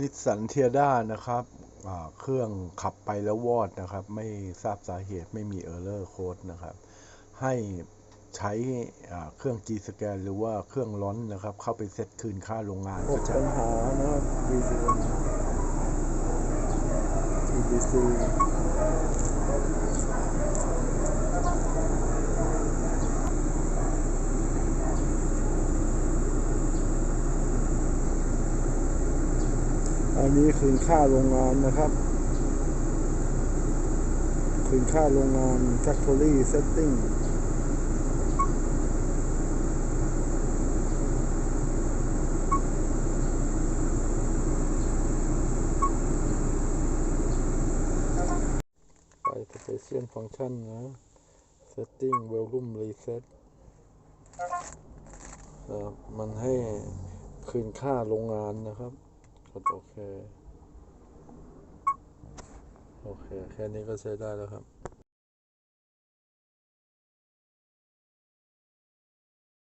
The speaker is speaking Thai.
นิสสันเทียด้านะครับเครื่องขับไปแล้ววอดนะครับ ไม่ทราบสาเหตุไม่มีเออร์เลอร์โค้ดนะครับ ให้ใช้เครื่อง G scan หรือว่าเครื่องร้อนนะครับ เข้าไปเซตคืนค่าโรงงานก็จะปัญหานะครับ VCM TBC อันนี้คืนค่าโรงงานนะครับ คืนค่าโรงงาน Factory Setting ไป Station Function นะ Setting Volume Reset ครับมันให้คืนค่าโรงงานนะครับ กดโอเค โอเค แค่นี้ก็ใช้ได้แล้วครับ